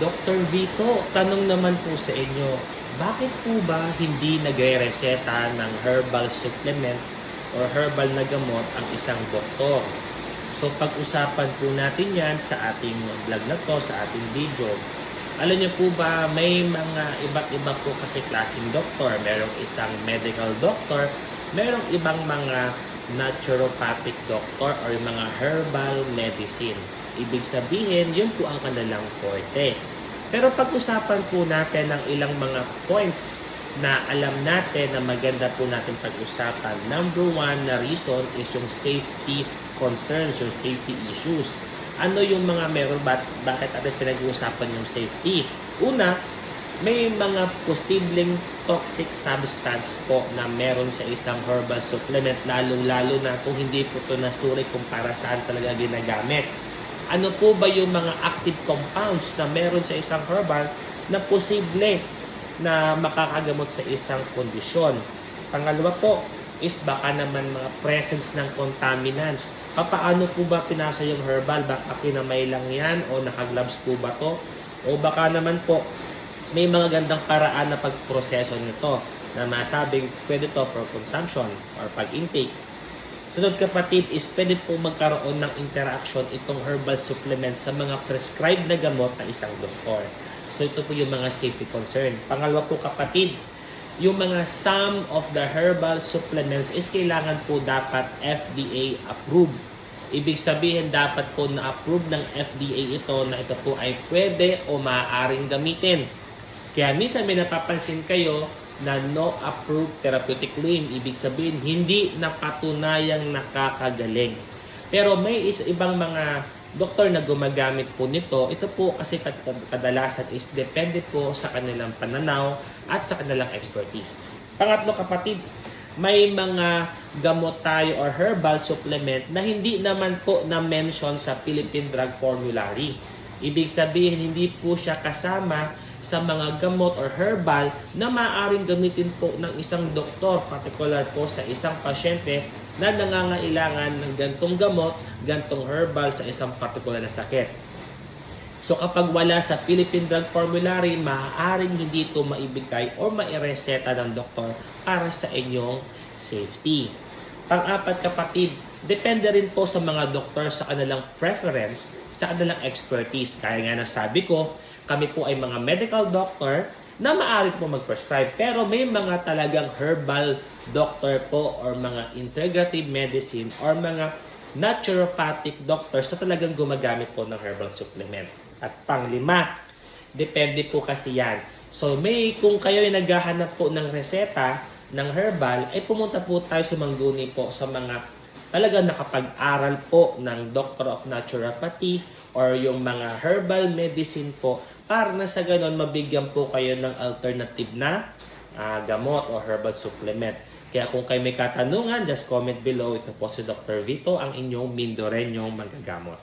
Dr. Vito, tanong naman po sa inyo, bakit po ba hindi nagre-reseta ng herbal supplement or herbal na gamot ang isang doktor? So pag-usapan po natin yan sa ating vlog na to, sa ating video. Alam niyo po ba, may mga iba't iba po kasi klaseng doktor. Merong isang medical doctor, merong ibang mga naturopathic doctor or yung mga herbal medicine. Ibig sabihin, yun po ang kanilang forte. Pero pag-usapan po natin ng ilang mga points na alam natin na maganda po natin pag-usapan. Number one na reason is yung safety concerns, yung safety issues. Ano yung mga meron, bak- bakit natin pinag-uusapan yung safety? Una, may mga posibleng toxic substance po na meron sa isang herbal supplement, lalong-lalo na kung hindi po ito nasuri kung para saan talaga ginagamit. Ano po ba yung mga active compounds na meron sa isang herbal na posible na makakagamot sa isang kondisyon? Pangalawa po is baka naman mga presence ng contaminants. Paano po ba pinasa yung herbal? Baka kinamay lang yan o nakagloves po ba to? O baka naman po may mga gandang paraan na pagproseso nito na masabing pwede to for consumption or pag-intake. Sunod kapatid is pwede po magkaroon ng interaction itong herbal supplement sa mga prescribed na gamot ng isang doktor. So ito po yung mga safety concern. Pangalawa po kapatid, yung mga some of the herbal supplements is kailangan po dapat FDA approved. Ibig sabihin dapat po na-approve ng FDA ito na ito po ay pwede o maaaring gamitin. Kaya minsan may napapansin kayo na no approved therapeutic claim. Ibig sabihin, hindi napatunayang nakakagaling. Pero may is ibang mga doktor na gumagamit po nito. Ito po kasi kad- kadalasan is depende po sa kanilang pananaw at sa kanilang expertise. Pangatlo kapatid, may mga gamot tayo or herbal supplement na hindi naman po na-mention sa Philippine Drug Formulary. Ibig sabihin, hindi po siya kasama sa mga gamot or herbal na maaaring gamitin po ng isang doktor, particular po sa isang pasyente na nangangailangan ng gantong gamot, gantong herbal sa isang particular na sakit. So kapag wala sa Philippine Drug Formulary, maaaring hindi ito maibigay o maireseta ng doktor para sa inyong safety. Pang-apat kapatid, depende rin po sa mga doktor sa kanilang preference, sa kanilang expertise. Kaya nga nasabi ko, kami po ay mga medical doctor na maaari po mag-prescribe. Pero may mga talagang herbal doctor po or mga integrative medicine or mga naturopathic doctors na talagang gumagamit po ng herbal supplement. At panglima, depende po kasi yan. So may kung kayo ay naghahanap po ng reseta ng herbal, ay pumunta po tayo sumangguni po sa mga talagang nakapag-aral po ng Doctor of Naturopathy or yung mga herbal medicine po para na sa ganon mabigyan po kayo ng alternative na ah, gamot o herbal supplement. Kaya kung kayo may katanungan, just comment below. Ito po si Dr. Vito, ang inyong Mindorenyong magagamot.